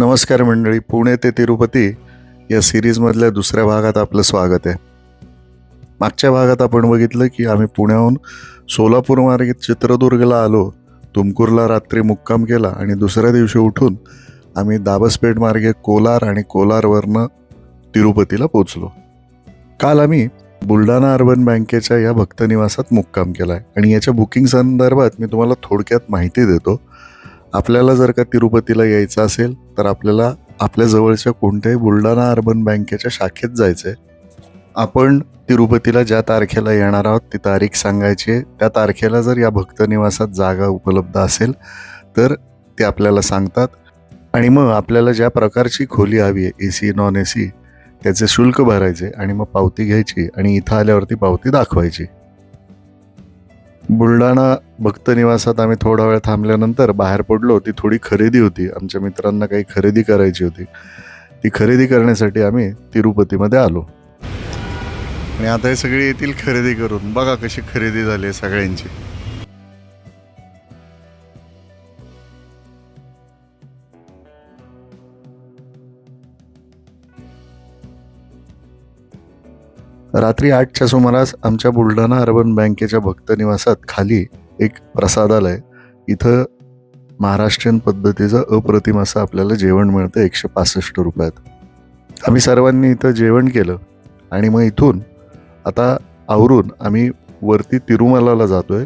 नमस्कार मंडळी पुणे ते तिरुपती या सिरीजमधल्या दुसऱ्या भागात आपलं स्वागत आहे. मागच्या भागात आपण बघितलं की आम्ही पुण्याहून सोलापूर मार्गे चित्रदुर्गला आलो तुमकूरला रात्री मुक्काम केला आणि दुसऱ्या दिवशी उठून आम्ही दाबसपेठ मार्गे कोलार आणि कोलारवरनं तिरुपतीला पोचलो काल आम्ही बुलढाणा अर्बन बँकेच्या या भक्तनिवासात मुक्काम केला आहे आणि याच्या बुकिंग संदर्भात मी तुम्हाला थोडक्यात माहिती देतो. आपल्याला जर का तिरुपतीला यायचं असेल तर आपल्याला आपल्या जवळच्या कोणत्याही बुलढाणा अर्बन बँकेच्या शाखेत जायचं आहे आपण तिरुपतीला ज्या तारखेला येणार आहोत ती तारीख सांगायची आहे. त्या तारखेला जर या भक्तनिवासात जागा उपलब्ध असेल तर ते आपल्याला सांगतात. आणि मग आपल्याला ज्या प्रकारची खोली हवी आहे A C non A C त्याचे शुल्क भरायचे आणि मग पावती घ्यायची आणि इथं आल्यावरती पावती दाखवायची. बुलढाणा भक्तनिवासात आम्ही थोडा वेळ थांबल्यानंतर बाहेर पडलो. ती थोडी खरेदी होती. आमच्या मित्रांना काही खरेदी करायची होती. ती खरेदी करण्यासाठी आम्ही तिरुपतीमध्ये आलो. आणि आता हे सगळे येतील खरेदी करून. बघा कशी खरेदी झाली आहे सगळ्यांची. रात्री आठच्या सुमारास आमच्या बुलढाणा अर्बन बँकेच्या भक्तनिवासात खाली एक प्रसादालय. इथं महाराष्ट्रीयन पद्धतीचं अप्रतिम असं आपल्याला जेवण मिळतं एकशे पासष्ट रुपयात. आम्ही सर्वांनी इथं जेवण केलं आणि मग इथून आता आवरून आम्ही वरती तिरुमलाला जातोय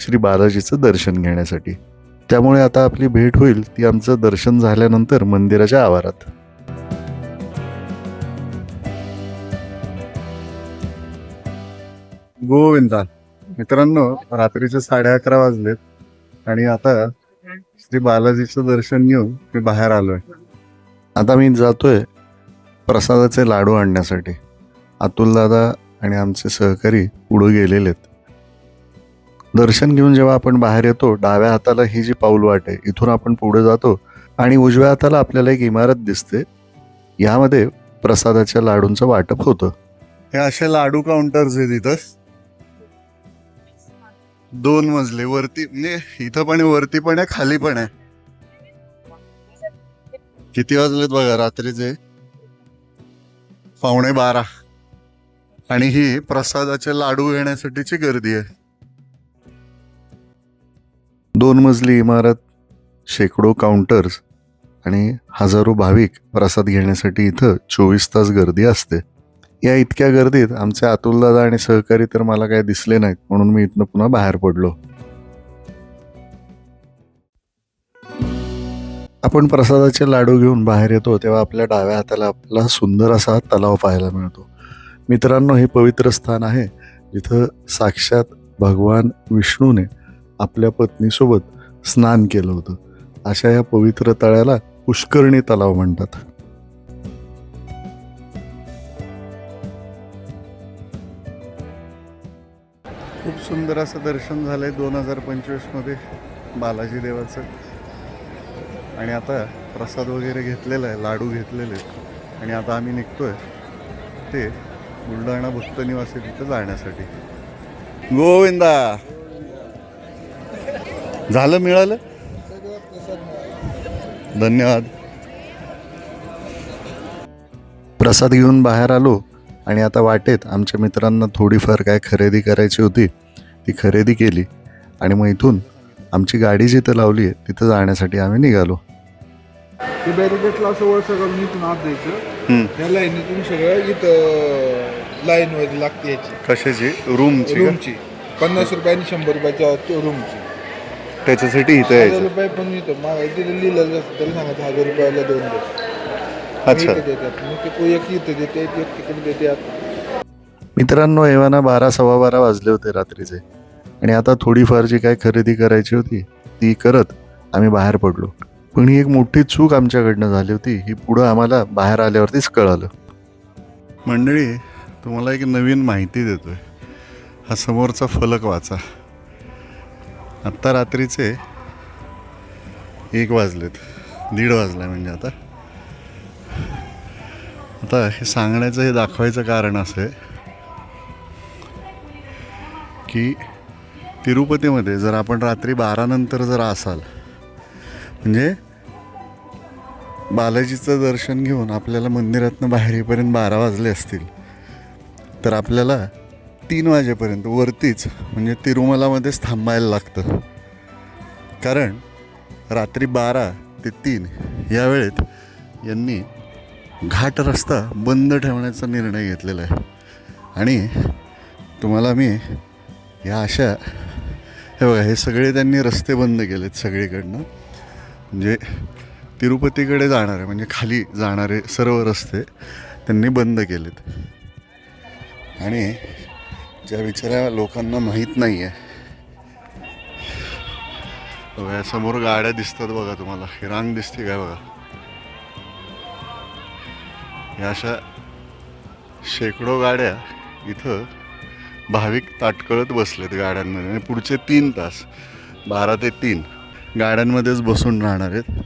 श्री बालाजीचं दर्शन घेण्यासाठी. त्यामुळे आता आपली भेट होईल ती आमचं दर्शन झाल्यानंतर मंदिराच्या आवारात. गोविंदा. मित्रांनो रात्रीचे साडे अकरा वाजलेत आणि आता श्री बालाजीचं दर्शन घेऊन मी बाहेर आलोय. आता मी जातोय प्रसादाचे लाडू आणण्यासाठी. अतुल दादा आणि आमचे सहकारी पुढे गेलेलेत दर्शन घेऊन जेव्हा आपण बाहेर येतो डाव्या हाताला ही जी पाऊल वाट आहे इथून आपण पुढे जातो आणि उजव्या हाताला आपल्याला एक इमारत दिसते यामध्ये प्रसादाच्या लाडूंचं वाटप होतं. हे असे लाडू काउंटर्स आहेत इथं दोन मजले वरती म्हणजे इथं पण वरती पण आहे खाली पण आहे. किती वाजलेत बघा रात्रीचे? पावणे बारा. आणि ही प्रसादाचे लाडू घेण्यासाठीची गर्दी आहे. दोन मजली इमारत शेकडो काउंटर्स आणि हजारो भाविक प्रसाद घेण्यासाठी इथं चोवीस तास गर्दी असते. या इतक्या गर्दीत आमचे अतुलदादा आणि सहकारी तर मला काय दिसले नाहीत म्हणून मी इथनं पुन्हा बाहेर पडलो. आपण प्रसादाचे लाडू घेऊन बाहेर येतो तेव्हा आपल्या डाव्या हाताला आपला सुंदर असा तलाव पाहायला मिळतो. मित्रांनो हे पवित्र स्थान आहे जिथं साक्षात भगवान विष्णूने आपल्या पत्नीसोबत स्नान केलं होतं. अशा या पवित्र तळ्याला पुष्करणी तलाव म्हणतात. खूप सुंदर असं दर्शन झालं आहे दोन हजार पंचवीसमध्ये बालाजी देवाचं. आणि आता प्रसाद वगैरे घेतलेला आहे लाडू घेतलेले आहेत. आणि आता आम्ही निघतो आहे ते बुलढाणा भक्तनिवासी तिथं जाण्यासाठी. गोविंदा! झालं मिळालं? धन्यवाद. प्रसाद घेऊन बाहेर आलो. आणि आता वाटेत आमच्या मित्रांना थोडीफार काय खरेदी करायची होती ती खरेदी केली आणि मग इथून आमची गाडी जिथं लावली आहे तिथं जाण्यासाठी आम्ही निघालो. ते बॅरिकेडला असं वळसं करून इथून आत द्यायचं. त्या लाईनीतून सगळं इथं लाईन वगैरे लागते याची. कशाची? रूमची? रूमची. पन्नास रुपये आणि शंभर रुपयाच्या रूमची. त्याच्यासाठी इथं हजार रुपये पण इथं मागा तिथे लिहिलं असतं त्याला सांगायचं हजार रुपयाला दोन दे अच्छा. इथं देतात. मग ते कोई एक इथं देते एक तिकडे देतात मित्रांनो एव्हाना बारा सव्वा बारा वाजले होते रात्रीचे. आणि आता थोडीफार जी काय खरेदी करायची होती ती करत आम्ही बाहेर पडलो. पण ही एक मोठी चूक आमच्याकडनं झाली होती. ही पुढं आम्हाला बाहेर आल्यावरतीच कळालं. मंडळी तुम्हाला एक नवीन माहिती देतोय. हा समोरचा फलक वाचा. आत्ता रात्रीचे एक वाजलेत. दीड वाजला म्हणजे आता. आता हे सांगण्याचं हे दाखवायचं कारण असं आहे की तिरुपतीमध्ये जर आपण रात्री बारानंतर जर असाल म्हणजे बालाजीचं दर्शन घेऊन आपल्याला मंदिरातनं बाहेर येईपर्यंत बारा वाजले असतील तर आपल्याला तीन वाजेपर्यंत वरतीच म्हणजे तिरुमलामध्येच थांबायला लागतं. कारण रात्री बारा ते तीन या वेळेत यांनी घाट रस्ता बंद ठेवण्याचा निर्णय घेतलेला आहे. आणि तुम्हाला मी या अशा हे बघा हे सगळे त्यांनी रस्ते बंद केलेत सगळीकडनं. म्हणजे तिरुपतीकडे जाणारे म्हणजे खाली जाणारे सर्व रस्ते त्यांनी बंद केलेत. आणि ज्या बिचाऱ्या लोकांना माहीत नाही आहे बघा या समोर गाड्या दिसतात बघा तुम्हाला. ही रांग दिसते काय बघा? ह्या अशा शेकडो गाड्या इथं भाविक ताटकळत बसलेत गाड्यांमध्ये. आणि पुढचे तीन तास बारा ते तीन गाड्यांमध्येच बसून राहणार आहेत.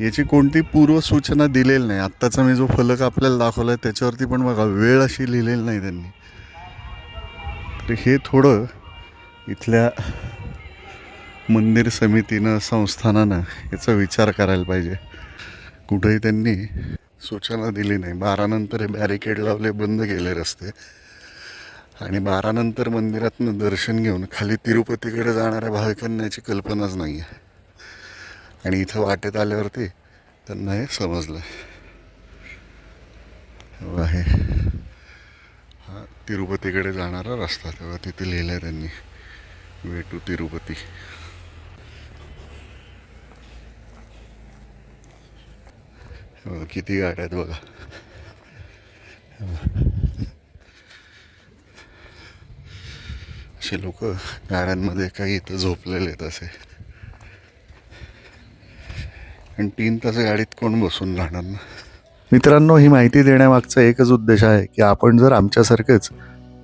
याची कोणती पूर्वसूचना दिलेली नाही. आत्ताचा मी जो फलक आपल्याला दाखवला आहे त्याच्यावरती पण बघा वेळ अशी लिहिलेली नाही त्यांनी. तर हे थोडं इथल्या मंदिर समितीनं संस्थानानं याचा विचार करायला पाहिजे. कुठेही त्यांनी सूचना दिली नाही. बारानंतर हे बॅरिकेड लावले बंद केले रस्ते. आणि बारानंतर मंदिरातनं दर्शन घेऊन खाली तिरुपतीकडे जाणाऱ्या भाविकांना याची कल्पनाच नाही आहे आणि इथं वाटेत आल्यावरती त्यांना हे समजलं. हो आहे हा तिरुपतीकडे जाणारा रस्ता तेव्हा तिथे लिहिलं आहे त्यांनी वे टू तिरुपती हे बघा, किती गाड्या आहेत बघा. असे लोक गाड्यांमध्ये काही इथं झोपलेले आहेत असे. आणि तीन तास गाडीत कोण बसून राहणार ना? मित्रांनो ही माहिती देण्यामागचा एकच उद्देश आहे की आपण जर आमच्यासारखेच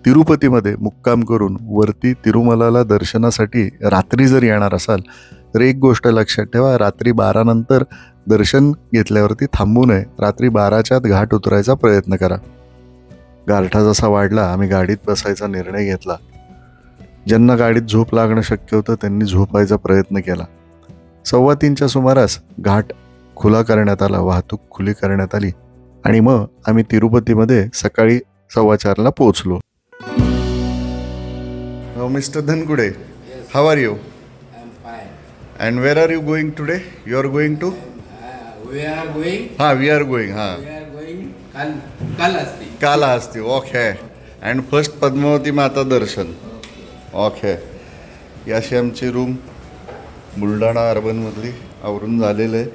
तिरुपतीमध्ये मुक्काम करून वरती तिरुमलाला दर्शनासाठी रात्री जर येणार असाल तर एक गोष्ट लक्षात ठेवा रात्री बारानंतर दर्शन घेतल्यावरती थांबू नये. रात्री बाराच्यात घाट उतरायचा प्रयत्न करा. गारठा जसा वाढला आम्ही गाडीत बसायचा निर्णय घेतला. ज्यांना गाडीत झोप लागणं शक्य होतं त्यांनी झोपायचा प्रयत्न केला. सव्वा तीनच्या सुमारास घाट खुला करण्यात आला वाहतूक खुली करण्यात आली आणि मग आम्ही तिरुपतीमध्ये सकाळी सव्वा चारला पोहोचलो. Mister Dhankude how are you I'm fine. And where are you going today you are going to Uh, we are going. हां वी आर गोइंग हां We are going. Kal. काला असते ओके अँड फर्स्ट पद्मावती माता दर्शन okay ही अशी आमची room Buldhana अर्बनमधली आवरून झालेलं आहे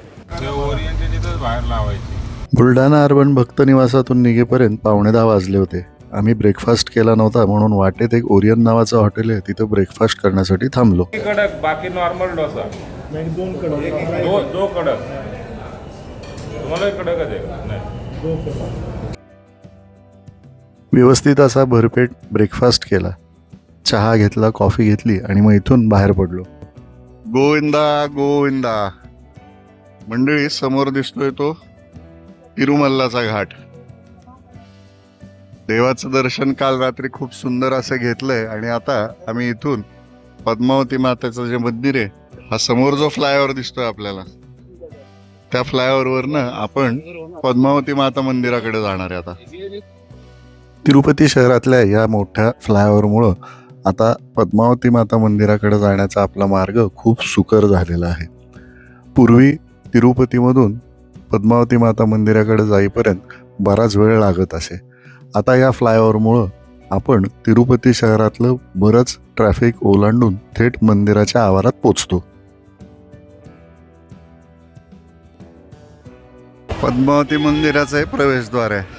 बुलढाणा अर्बन भक्त निवासातून निघेपर्यंत पावणे दहा वाजले होते आम्ही ब्रेकफास्ट केला नव्हता म्हणून वाटेत एक ओरियन नावाचं हॉटेल आहे तिथं ब्रेकफास्ट करण्यासाठी थांबलो. कडक बाकी नॉर्मल डोसा. दोन कडक. दो दो कडक. तुम्हाला कडकच आहे. नाही. व्यवस्थित असा भरपेट ब्रेकफास्ट केला. चहा घेतला कॉफी घेतली आणि मग इथून बाहेर पडलो. गोविंदा गोविंदा. मंडळी समोर दिसतोय तो तिरुमल्लाचा घाट. देवाचं दर्शन काल रात्री खूप सुंदर असं घेतलंय. आणि आता आम्ही इथून पद्मावती मातेचं जे मंदिर आहे हा समोर जो फ्लायओव्हर दिसतोय आपल्याला त्या फ्लायओव्हरवरनं आपण पद्मावती माता मंदिराकडे जाणार आहे आता. तिरुपती शहरातल्या या मोठ्या फ्लायओव्हरमुळं आता पद्मावती माता मंदिराकडे जाण्याचा आपला मार्ग खूप सुकर झालेला आहे. पूर्वी तिरुपतीमधून पद्मावती माता मंदिराकडे जाईपर्यंत बराच वेळ लागत असे. आता या फ्लायओव्हरमुळं आपण तिरुपती शहरातलं बरंच ट्रॅफिक ओलांडून थेट मंदिराच्या आवारात पोचतो. पद्मावती मंदिराचं हे प्रवेशद्वार आहे.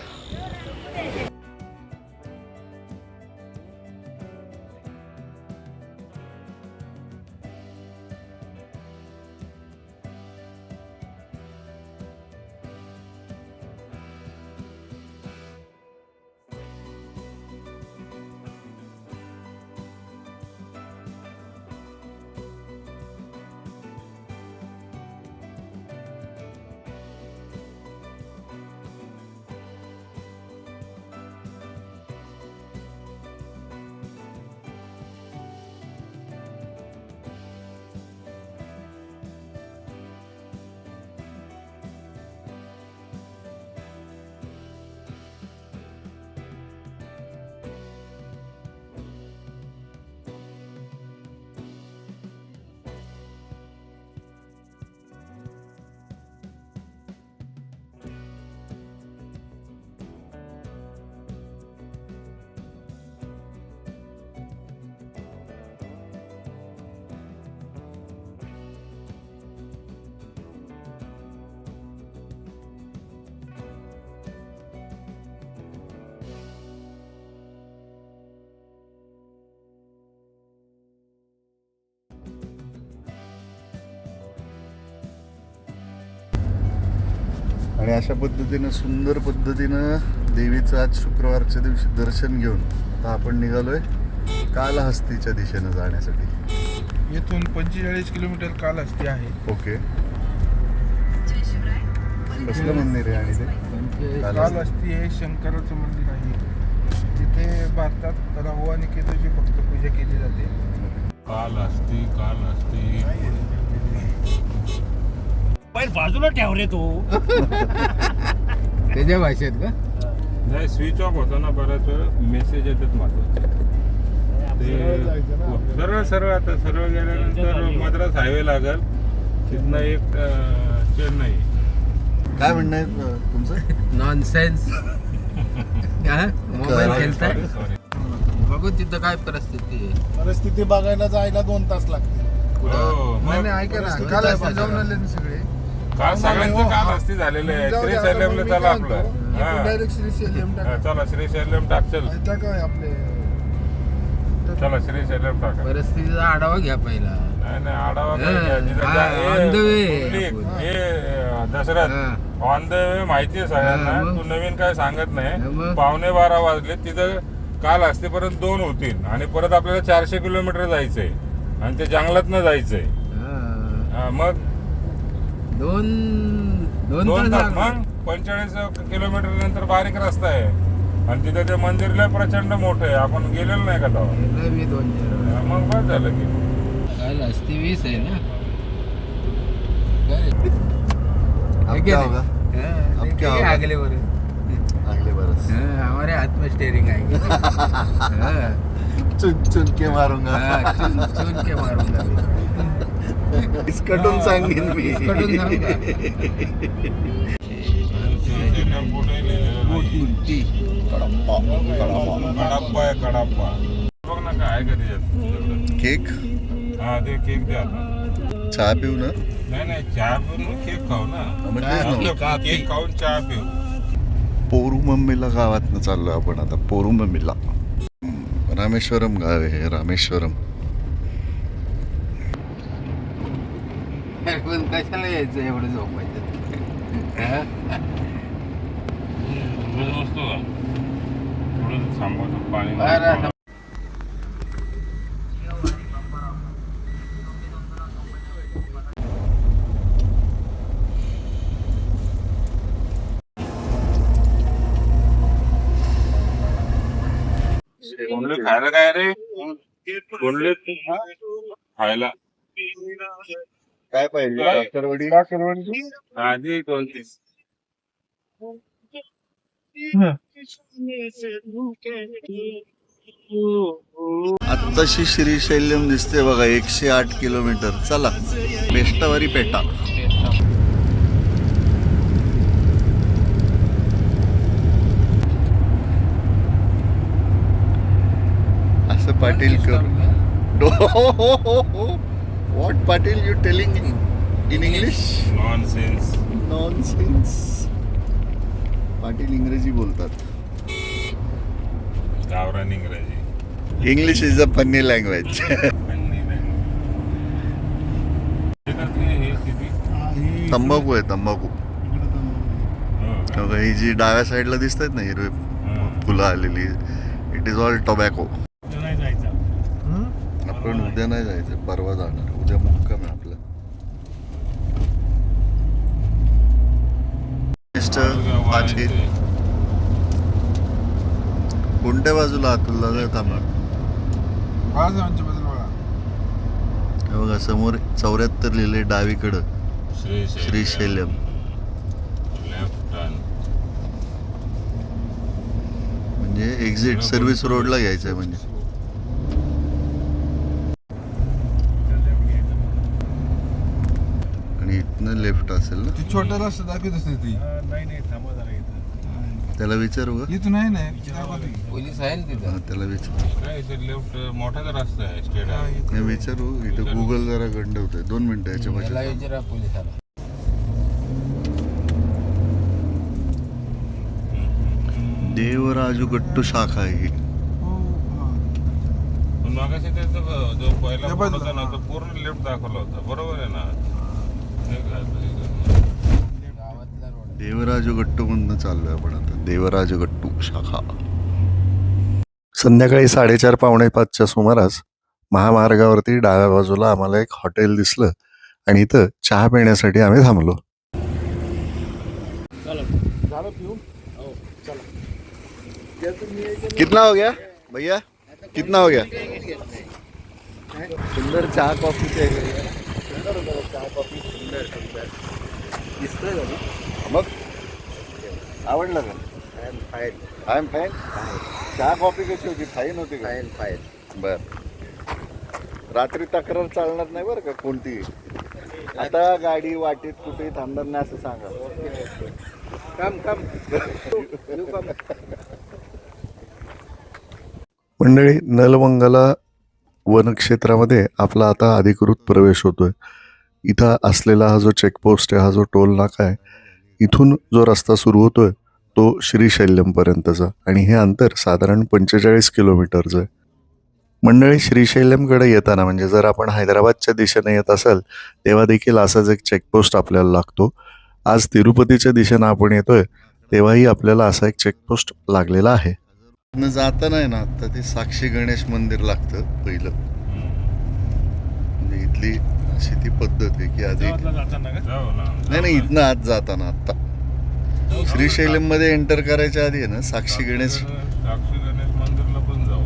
आणि अशा पद्धतीनं सुंदर पद्धतीनं देवीचं आज शुक्रवारच्या दिवशी दर्शन घेऊन आता आपण निघालोय कालहस्तीच्या दिशेनं जाण्यासाठी. येथून पंचेचाळीस किलोमीटर कालहस्ती आहे. ओके. कसलं मंदिर आहे आणि ते? कालहस्ती. कालहस्ती हे शंकराचं मंदिर आहे. तिथे भारतात राहू आणि केतूची फक्त पूजा केली जाते. काल असती काल असती पण बाजूला ठेव रे तो. त्याच्या भाषेत का? नाही स्विच ऑफ होतो ना बऱ्याच वेळ मेसेज येतात महत्त्वाचे. ते सरळ सरळ आता सरळ गेल्यानंतर मद्रास हायवे लागल. तिथनं एक चेन्नई. काय म्हणणं आहे तुमचं? नॉनसेन्स मोबाईल खेळताय? सॉरी बघू तिथं काय परिस्थिती आहे. परिस्थिती बघायला जायला दोन तास लागतील. हो नाही मग नाही, ऐका जाऊन? आले ना सगळे काल सगळ्यांचं काल असती झालेलं आहे. श्री शैल्यमला चला आपलं. हा. डायरेक्ट श्री शैल्यम हा, टाका. चला श्री शैल्यम टाक चल. त्या काय आपले? चला श्री शैल्यम टाका. परिस्थितीचा आढावा घ्या पहिला. नाही नाही आढावा हा, काय हा, on the way. दशरथ हा. ऑन द वे माहिती आहे सगळ्यांना. हा, मग? तू नवीन काय सांगत हा, नाही मग? पावणे बारा वाजले तिथं काल असतेपर्यंत दोन होतील. आणि परत आपल्याला चारशे किलोमीटर जायचंय. आणि ते जंगलात जायचंय. हा. हा, मग? दोन दोन दोन तास तास लागले. मग पंचेचाळीस किलोमीटर नंतर बारीक रस्ता आहे आणि तिथं ते मंदिर लय प्रचंड मोठं आहे आपण गेलेलो नाही का तेव्हा गेलोय मी दोन चार वेळा. मग बस झालं की असती वीस आहे ना काय? है क्या क्या होगा? नहीं? हाँ, अब लेके क्या गए होगा? अगले बार अगले बरस हाँ, हमारे हाथ में स्टेयरिंग आएगी हाँ, चुन चुन के मारूंगा हाँ, चुन चुन के मारूंगा सांगेन मी. केक? हा ते केक द्या. चहा पिऊ ना? नाही नाही चहा पिऊन केक खाऊ ना. केक खाऊन चहा पिऊ. पोरू मम्मीला गावातनं चाललोय आपण आता पोरू मम्मीला. हम्म, रामेश्वरम गाव आहे रामेश्वरम. पण कशाला यायचं एवढं झोपायचं? हा? खायला काय रे? खायला. काय पाहिजे? काकरवडी आधी दोन तीस आत्ताशी श्रीशैल्यम दिसते बघा एकशे आठ किलोमीटर. चला बेष्टावारी पेटा. असं पाटील कर. What Patil you telling in English nonsense nonsense Patil इंग्रजी बोलतात. गावरान इंग्रजी. English is a funny language हे किती? तंबाखू आहे तंबाखू. हं, बघा, ही जी डाव्या साईडला दिसत आहेत ना हिरवे हं. फुलं आलेली इट इज ऑल टोबॅको नाही जायचं. आपण उद्या नाही जायचं परवा जाणार. उद्या मुक्काम आहे आपला मिस्टर कोणत्या बाजूला अतुलला जात बाजूला बघा. समोर चौऱ्याहत्तर लिहिले डावीकडं श्री टर्न म्हणजे एक्झिट सर्व्हिस रोडला घ्यायचं आहे म्हणजे आणि इथनं लेफ्ट असेल ना? ती छोटा रस्ता दाखवत असते ती. नाही नाही थांबा जरा इथं. त्याला विचारू का? इथून आहे ना. पोलीस आहे ना हा, तिथं त्याला विचार. काय इथे लेफ्ट मोठाचा रस्ता आहे स्टेट हा, आहे इथून. नाही विचारू. इथं गुगल जरा गंडवतोय. दोन मिनिटं याच्या याला पाशी विचारा पोलिसाला. देवराजू गट्टू शाखा आहे ही. हो, हा. पण मागाशी त्याचा जो पहिला त्या होता ना हा. तो पूर्ण लेफ्ट दाखवला होता. बरोबर आहे ना? गावातला रोड देवराजगट्टूमधनं चाललोय आपण आता. देवराजगट्टू शाखा. संध्याकाळी साडेचार पावणे पाचच्या सुमारास महामार्गावरती डाव्या बाजूला आम्हाला एक हॉटेल दिसलं आणि इथं चहा पिण्यासाठी आम्ही थांबलो. कितना हो गया? भैया कितना हो गया? सुंदर चहा कॉफी मग? आवडलं का? आय एम फाईन चहा कॉफी कशी होती? फाईन होती फाईन फाईन बर. रात्री तक्रार चालणार नाही बरं का कोणती? आता गाडी वाटेत कुठेही थांबणार नाही असं सांगा. काम काम मंडळी नलमंगला वनक्षेत्रामध्ये आपला आता अधिकृत प्रवेश होतोय. इथं असलेला हा जो चेकपोस्ट आहे हा जो टोल नाका आहे इथून जो रस्ता सुरू होतोय तो श्रीशैल्यमपर्यंतचा. आणि हे अंतर साधारण पंचेचाळीस किलोमीटरचं आहे. मंडळी श्रीशैल्यमकडे येताना म्हणजे जर आपण हैदराबादच्या दिशेने येत असाल तेव्हा देखील असाच एक चेकपोस्ट आपल्याला लागतो. आज तिरुपतीच्या दिशेनं आपण येतोय तेव्हाही आपल्याला असा एक चेकपोस्ट लागलेला आहे. जाताना आहे ना तर ते साक्षी गणेश मंदिर लागतं पहिलं. म्हणजे इथली अशी ती पद्धत आहे की आधी ना. नाही नाही इथनं आत जाताना आता श्रीशैलममध्ये एंटर करायच्या आधी आहे ना साक्षी गणेश साक्षी गणेश मंदिरला पण जाऊ.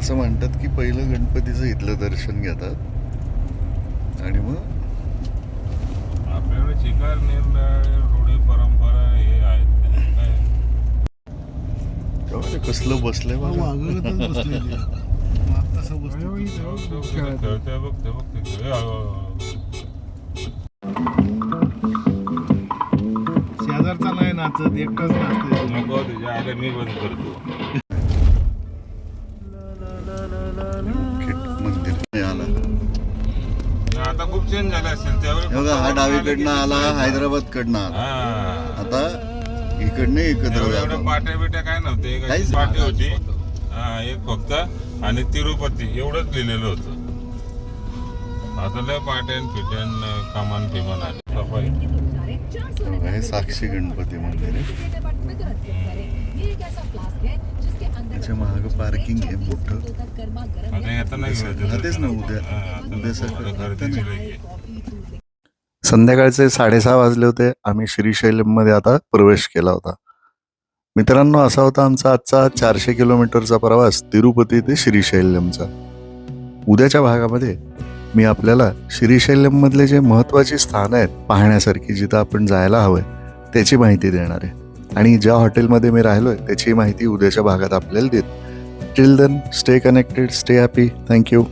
असं म्हणतात की पहिलं गणपतीचं इथलं दर्शन घेतात. आणि मग? आपल्याकडे रूढी परंपरा हे आहेत. कसलं बसलंय बघा बसतो खेळतोय. शेजारचा नाही नाचत एकटाच नाचते नको तुझ्या आले मी बंद करतो. मंदिर नाही आला आता खूप चेंज झाले असेल त्यावेळी हे बघा हा डावीकडनं आला हैदराबाद कडनं आला. हा. आता इकडनं एकत्र जातो. पाट्या बिट्या काय नव्हते पाटी होती. हा एक फक्त. आणि तिरुपती एवढंच लिहिलेलं होतं. आता लय पाट्यान फिट्यान कमान फिमान आले. सफाई. हे साक्षी गणपती मंदिर आहे. त्याच्या मागं पार्किंग आहे मोठं. आता येताना हा, तेच ना, उद्या- उद्या सकाळी. संध्याकाळचे साडेसहा वाजले होते. आम्ही श्रीशैलममध्ये आता प्रवेश केला होता. मित्रांनो असा होता आमचा आजचा चारशे किलोमीटरचा प्रवास तिरुपती ते श्रीशैल्यमचा. उद्याच्या भागामध्ये मी आपल्याला श्रीशैल्यममधले जे महत्त्वाची स्थानं आहेत पाहण्यासारखी जिथं आपण जायला हवंय त्याची माहिती देणार आहे. आणि ज्या हॉटेलमध्ये मी राहिलो आहे त्याची माहिती उद्याच्या भागात आपल्याला देत. Till then stay connected stay happy. Thank you